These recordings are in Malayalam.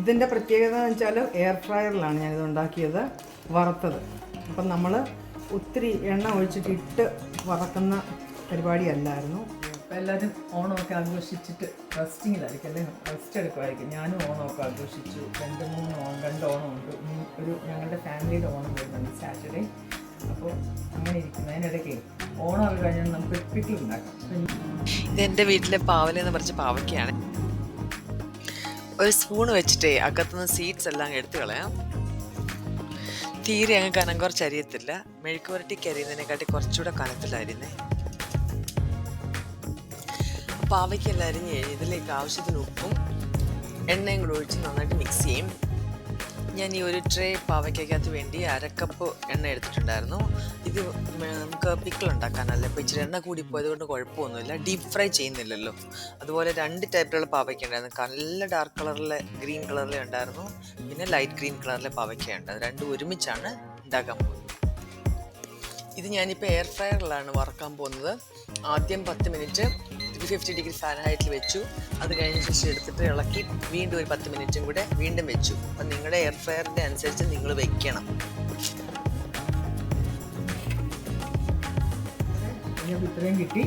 ഇതിന്റെ പ്രത്യേകത എന്ന് വെച്ചാൽ എയർ ഫ്രയറിലാണ് ഞാനിത് ഉണ്ടാക്കിയത് വറുത്തത്. അപ്പം നമ്മൾ ഒത്തിരി എണ്ണ ഒഴിച്ചിട്ട് ഇട്ട് വറക്കുന്ന പരിപാടിയല്ലായിരുന്നു. ഇപ്പം എല്ലാവരും ഓണമൊക്കെ ആഘോഷിച്ചിട്ട് റെസ്റ്റിങ്ങിലായിരിക്കും അല്ലെങ്കിൽ റെസ്റ്റ് എടുക്കുമായിരിക്കും. ഞാനും ഓണമൊക്കെ ആഘോഷിച്ചു. രണ്ട് മൂന്ന് ഓണം രണ്ട് ഓണമുണ്ട്. ഒരു ഞങ്ങളുടെ ഫാമിലിയുടെ ഓണം വരുന്നുണ്ട് സാറ്റർഡേ. അപ്പോൾ അങ്ങനെ ഇരിക്കുന്നു. അതിനിടയ്ക്ക് ഓണമൊക്കെ കഴിഞ്ഞാൽ നമുക്ക് പിക്കിൾ ഉണ്ടാക്കാം. ഇത് എന്റെ വീട്ടിലെ പാവലെന്ന് പറഞ്ഞ പാവയ്ക്കാണ് ഒരു സ്പൂണ് വെച്ചിട്ടേ അകത്തുനിന്ന് സീഡ്സ് എല്ലാം എടുത്തു കളയാം. തീരെ അങ്ങ് കനം കുറച്ച് അരിയത്തില്ല മെഴുക്ക് പുരട്ടിക്ക് അരിയുന്നതിനെക്കാട്ടി കുറച്ചുകൂടെ കനത്തിലരിയുന്നേ പാവയ്ക്കെല്ലാം അരിഞ്ഞ് കഴിഞ്ഞ് ഇതിലേക്ക് ആവശ്യത്തിന് ഉപ്പും എണ്ണയും കൂടെ ഒഴിച്ച് നന്നായിട്ട് മിക്സ് ചെയ്യും. ഞാൻ ഈ ഒരു ട്രേ പാവയ്ക്കകത്ത് വേണ്ടി അരക്കപ്പ് എണ്ണ എടുത്തിട്ടുണ്ടായിരുന്നു. ഇത് നമുക്ക് പിക്കിൾ ഉണ്ടാക്കാനല്ല? അപ്പോൾ ഇച്ചിരി എണ്ണ കൂടി പോയത് കൊണ്ട് കുഴപ്പമൊന്നുമില്ല. ഡീപ്പ് ഫ്രൈ ചെയ്യുന്നില്ലല്ലോ. അതുപോലെ രണ്ട് ടൈപ്പിലുള്ള പാവയ്ക്ക ഉണ്ടായിരുന്നു. നല്ല ഡാർക്ക് കളറിലെ ഗ്രീൻ കളറിലെ ഉണ്ടായിരുന്നു. പിന്നെ ലൈറ്റ് ഗ്രീൻ കളറിലെ പാവയ്ക്ക അത് രണ്ടും ഒരുമിച്ചാണ് ഉണ്ടാക്കാൻ പോകുന്നത്. ഇത് ഞാനിപ്പോൾ എയർ ഫ്രയറിലാണ് വറക്കാൻ പോകുന്നത്. ആദ്യം പത്ത് മിനിറ്റ് ത്രീ ഫിഫ്റ്റി ഡിഗ്രി ഫാരൻഹൈറ്റിൽ വെച്ചു. അത് കഴിഞ്ഞ ശേഷം എടുത്തിട്ട് ഇളക്കി വീണ്ടും ഒരു പത്ത് മിനിറ്റും കൂടെ വീണ്ടും വെച്ചു. അപ്പം നിങ്ങളുടെ എയർ ഫ്രയറിന്റെ അനുസരിച്ച് നിങ്ങൾ വെക്കണം. ഇത്രയും കിട്ടി.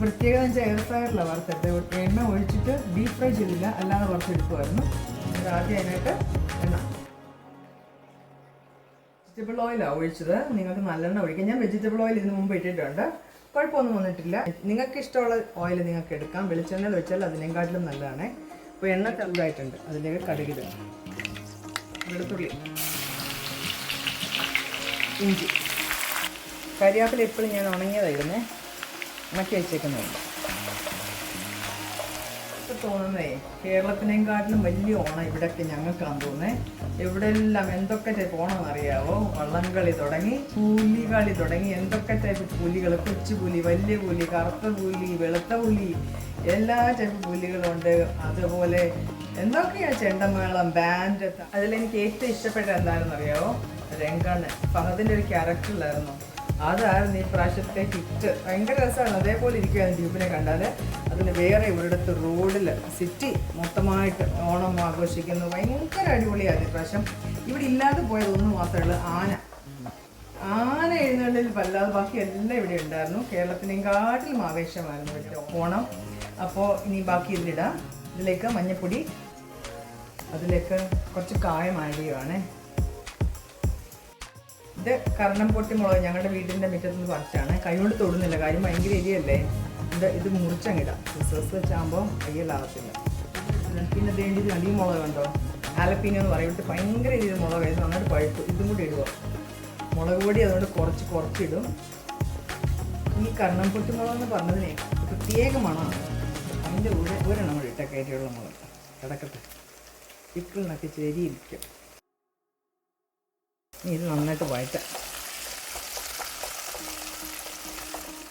പ്രത്യേകത വെച്ചാൽ എയർ ഫ്രയറിലാണ് വറുത്തെടുത്ത് എണ്ണ ഒഴിച്ചിട്ട് ഡീപ് ഫ്രൈ ചെയ്തില്ല. അല്ലാതെ വറുത്തെടുക്കുമായിരുന്നു ആദ്യം അതിനായിട്ട് എണ്ണ. വെജിറ്റബിൾ ഓയിലാണ് ഒഴിച്ചത്. നിങ്ങൾക്ക് നല്ലെണ്ണ ഒഴിക്കാം. ഞാൻ വെജിറ്റബിൾ ഓയിൽ ഇതിന് മുമ്പ് ഇട്ടിട്ടുണ്ട്. കുഴപ്പമൊന്നും വന്നിട്ടില്ല. നിങ്ങൾക്ക് ഇഷ്ടമുള്ള ഓയിൽ നിങ്ങൾക്ക് എടുക്കാം. വെളിച്ചെണ്ണയിൽ വെച്ചാൽ അതിനെക്കാട്ടിലും നല്ലതാണ്. അപ്പോൾ എണ്ണ ചെറുതായിട്ടുണ്ട്. അതിലേക്ക് കടുകിടുക വെളുത്തുള്ളി. ഇഞ്ചി. കരിയാപ്പിൽ എപ്പോഴും ഞാൻ ഉണങ്ങിയതായിരുന്നേ ഉണക്കി വെച്ചേക്കുന്നുണ്ട് ഇപ്പൊ തോന്നുന്നേ കേരളത്തിനെക്കാട്ടിലും വലിയ ഓണം ഇവിടെയൊക്കെ തോന്നുന്നത് എവിടെ എല്ലാം എന്തൊക്കെ ടൈപ്പ് ഓണം അറിയാവോ വള്ളംകളി തുടങ്ങി പുലികളി തുടങ്ങി എന്തൊക്കെ ടൈപ്പ് പുലികൾ കൊച്ചു പുലി വലിയ പുലി കറുത്ത പുലി വെളുത്ത പുലി എല്ലാ ടൈപ്പ് പുലികളുണ്ട് അതുപോലെ എന്തൊക്കെയാ ചെണ്ടമേളം ബാൻഡ് അതിലെനിക്ക് ഏറ്റവും ഇഷ്ടപ്പെട്ട എന്താണെന്ന് അറിയാവോ രംഗണ്ണൻ ഫഹദിന്റെ ഒരു ക്യാരക്ടറിലായിരുന്നു അതായിരുന്നു ഈ പ്രാവശ്യത്തെ ഹിറ്റ്. ഭയങ്കര രസമാണ്. അതേപോലെ ഇരിക്കുകയാണ് ദ്വീപിനെ കണ്ടാൽ അതിന് വേറെ ഒരിടത്ത് റോഡിൽ സിറ്റി മൊത്തമായിട്ട് ഓണം ആഘോഷിക്കുന്നു. ഭയങ്കര അടിപൊളിയാണ് ഇപ്രാവശ്യം ഇവിടെ ഇല്ലാതെ പോയത് ഒന്ന് മാത്രമേ ആന. ആന എഴുന്നള്ളിൽ വല്ലാതെ ബാക്കി എല്ലാം ഇവിടെ ഉണ്ടായിരുന്നു. കേരളത്തിനെയും കാട്ടിലും ആവേശമായിരുന്നു ഇവിടെ ഓണം. അപ്പോൾ ഇനി ബാക്കി ഇതിലിടാം. ഇതിലേക്ക് മഞ്ഞപ്പൊടി അതിലേക്ക് കുറച്ച് കായം ആഡ് ഇത് കർണം പൊട്ടി മുളക് ഞങ്ങളുടെ വീടിന്റെ മുറ്റത്ത് നിന്ന് പറിച്ചാണ് കൈകൊണ്ട് തൊടുന്നില്ല കാര്യം ഭയങ്കര എരിയല്ലേ ഇത് ഇത് മുറിച്ചങ്ങിടാം. റിസോഴ്സ് വെച്ചാകുമ്പോൾ കയ്യിലാകത്തില്ല പിന്നെ വേണ്ടി നടി മുളക് കണ്ടോ? ആലപ്പീന എന്ന് പറയും. ഇവിടുത്തെ ഭയങ്കര രീതിയിൽ മുളക് വേദന നന്നായിട്ട് പഴുപ്പ് ഇതും കൂടി ഇടുക. മുളക് പൊടി അതുകൊണ്ട് കുറച്ച് കുറച്ചിടും. ഈ കർണം പൊട്ടി മുളക് എന്ന് പറഞ്ഞതിനെ പ്രത്യേക മണമാണ്. അതിന്റെ ഒരു ഒരെണ്ണം കൂടി ഇട്ട കയറ്റിയുള്ള മുളക്. കിടക്കട്ടെ. പിക്കിളിനൊക്കെ ചെരിയിരിക്കും. ഇത് നന്നായിട്ട് വഴറ്റാം.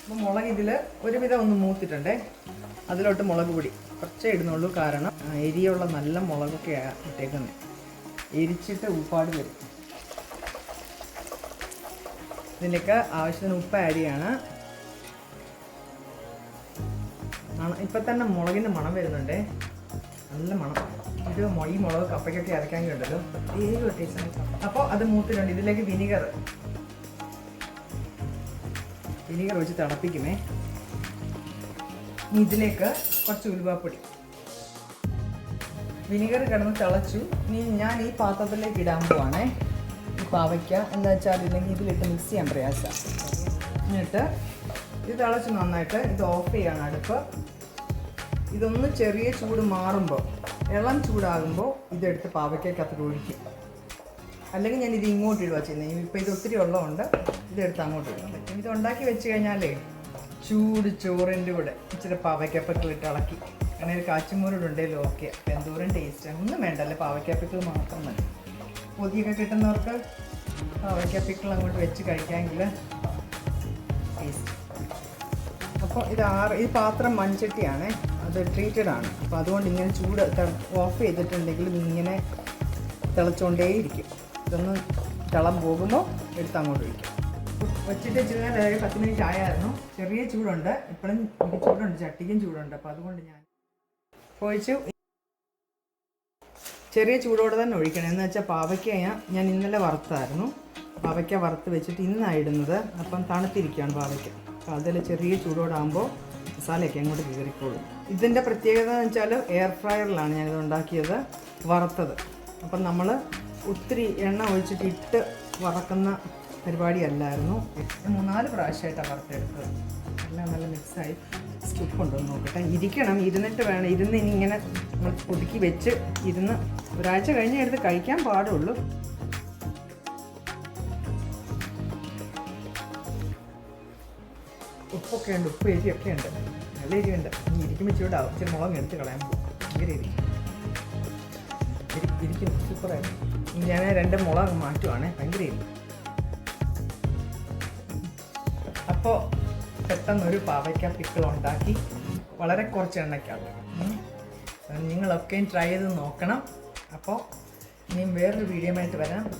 അപ്പോൾ മുളക് ഇതിൽ ഒരുവിധം ഒന്ന് മൂത്തിട്ടുണ്ടേ. അതിലോട്ട് മുളക് പൊടി കുറച്ചേ ഇടുന്നുള്ളൂ. കാരണം എരിയുള്ള നല്ല മുളകൊക്കെ ഇട്ടേക്കുന്നത് എരിച്ചിട്ട് ഉപ്പാട് വരും. ഇതിലേക്ക് ആവശ്യത്തിന് ഉപ്പ് ആഡ് ചെയ്യാണ്. ഇപ്പം തന്നെ മുളകിന്റെ മണം വരുന്നുണ്ടേ. നല്ല മണം. ഇത് ഈ മുളക് കപ്പയ്ക്കൊക്കെ അരക്കാൻ ഉണ്ടല്ലോ പ്രത്യേക ടേസ്റ്റ് അപ്പോൾ അത് മൂത്തിട്ടുണ്ട്. ഇതിലേക്ക് വിനിഗർ വിനിഗർ ഒഴിച്ച് തിളപ്പിക്കുമേ ഇതിലേക്ക് കുറച്ച് ഉലുവാപ്പൊടി. വിനിഗർ കിടന്ന് തിളച്ചു. ഇനി ഞാൻ ഈ പാത്രത്തിലേക്ക് ഇടാൻ പോവാണേ. ഈ പാവയ്ക്ക എന്താ വെച്ചാൽ ഇല്ലെങ്കിൽ ഇതിലിട്ട് മിക്സ് ചെയ്യാൻ പ്രയാസം. എന്നിട്ട് ഇത് തിളച്ച് നന്നായിട്ട് ഇത് ഓഫ് ചെയ്യാണ് അടുപ്പ്. ഇതൊന്ന് ചെറിയ ചൂട് മാറുമ്പോൾ ഇളം ചൂടാകുമ്പോൾ ഇതെടുത്ത് പാവയ്ക്കകത്ത് ഒഴിക്കും. അല്ലെങ്കിൽ ഞാൻ ഇത് ഇങ്ങോട്ട് ഇടുക ചെയ്യുന്നത് ഇപ്പം ഇത് ഒത്തിരി ഉള്ളതുകൊണ്ട് ഇതെടുത്ത് അങ്ങോട്ട് ഇടാൻ പറ്റും ഇത് ഉണ്ടാക്കി വെച്ച് കഴിഞ്ഞാലേ ചൂട് ചോറിന്റെ കൂടെ ഇച്ചിരി പാവയ്ക്കപ്പക്കൾ ഇട്ട് ഇളക്കി. അങ്ങനെ ഒരു കാച്ചുമൂരോടുണ്ടെങ്കിലും ഓക്കെ. എന്തോരം ടേസ്റ്റ് ഒന്നും വേണ്ടല്ലേ. പാവയ്ക്കപ്പക്കൾ മാത്രം മതി. പൊതിയൊക്കെ കിട്ടുന്നവർക്ക് പാവയ്ക്കപ്പക്കൾ അങ്ങോട്ട് വെച്ച് കഴിക്കാമെങ്കിൽ ടേസ്റ്റ് അപ്പോൾ ഇത് ആറ് ഈ പാത്രം മൺചട്ടിയാണ്. അത് ട്രീറ്റഡ് ആണ്. അപ്പോൾ അതുകൊണ്ട് ഇങ്ങനെ ചൂട് ഓഫ് ചെയ്തിട്ടുണ്ടെങ്കിൽ ഇങ്ങനെ തിളച്ചുകൊണ്ടേയിരിക്കും ഇതൊന്ന് തിളം പോകുമ്പോൾ എടുത്ത് അങ്ങോട്ട് ഒഴിക്കും. വെച്ചിട്ട് ചെറിയ ഒരു പത്ത് മിനിറ്റ് ആയായിരുന്നു ചെറിയ ചൂടുണ്ട്. ഇപ്പോഴും എനിക്ക് ചൂടുണ്ട്. ചട്ടിക്കും ചൂടുണ്ട്. അപ്പോൾ അതുകൊണ്ട് ഞാൻ ഒഴിച്ചു. ചെറിയ ചൂടോടെ തന്നെ ഒഴിക്കണം. എന്ന് വെച്ചാൽ പാവയ്ക്ക ഞാൻ ഇന്നലെ വറുത്തായിരുന്നു. പാവയ്ക്ക വറുത്ത് വെച്ചിട്ട് ഇന്നാണ് ഇടുന്നത്. അപ്പം തണുത്തിരിക്കുകയാണ് പാവയ്ക്ക. അപ്പോൾ അതിൽ ചെറിയ ചൂടോടാകുമ്പോൾ മസാലയൊക്കെ അങ്ങോട്ട് കയറിക്കോളും ഇതിന്റെ പ്രത്യേകത എന്ന് വെച്ചാൽ എയർ ഫ്രയറിലാണ് ഞാനിത് ഉണ്ടാക്കിയത് വറുത്തത്. അപ്പം നമ്മൾ ഒത്തിരി എണ്ണ ഒഴിച്ചിട്ട് ഇട്ട് വറക്കുന്ന പരിപാടിയല്ലായിരുന്നു. മൂന്നാൽ പ്രാവശ്യമായിട്ടാണ് വറുത്തെടുത്തത്. എല്ലാം നല്ല മിക്സായി. സ്കിപ്പ് കൊണ്ടുവന്ന് നോക്കട്ടെ. ഇരിക്കണം ഇരുന്നിട്ട് വേണം. ഇരുന്ന് ഇനി ഇങ്ങനെ നമ്മൾ ഒതുക്കി വെച്ച് ഇരുന്ന് ഒരാഴ്ച കഴിഞ്ഞ് എടുത്ത് കഴിക്കാൻ പാടുള്ളൂ. ഉപ്പൊക്കെ ഉണ്ട് ഉപ്പ് എരിയൊക്കെ ഉണ്ട്. നല്ല എരിവുണ്ട്. ഇനി ഇരിക്കുമ്പോൾ ചൂടാവും ഇച്ചിരി മുളക് എടുത്ത് കളയാൻ പോകും. ഭയങ്കര എരി ഇരി- ഇരിക്കുന്നു. സൂപ്പറായിരുന്നു ഞാൻ രണ്ട് മുളക് മാറ്റുവാണ്. ഭയങ്കര എരി അപ്പോൾ പെട്ടെന്നൊരു പാവയ്ക്ക പിക്കിൾ ഉണ്ടാക്കി വളരെ കുറച്ച് എണ്ണയ്ക്കകത്ത് ഉം. നിങ്ങളൊക്കെയും ട്രൈ ചെയ്ത് നോക്കണം. അപ്പോൾ ഇനിയും വേറൊരു വീഡിയോ ആയിട്ട് വരാം.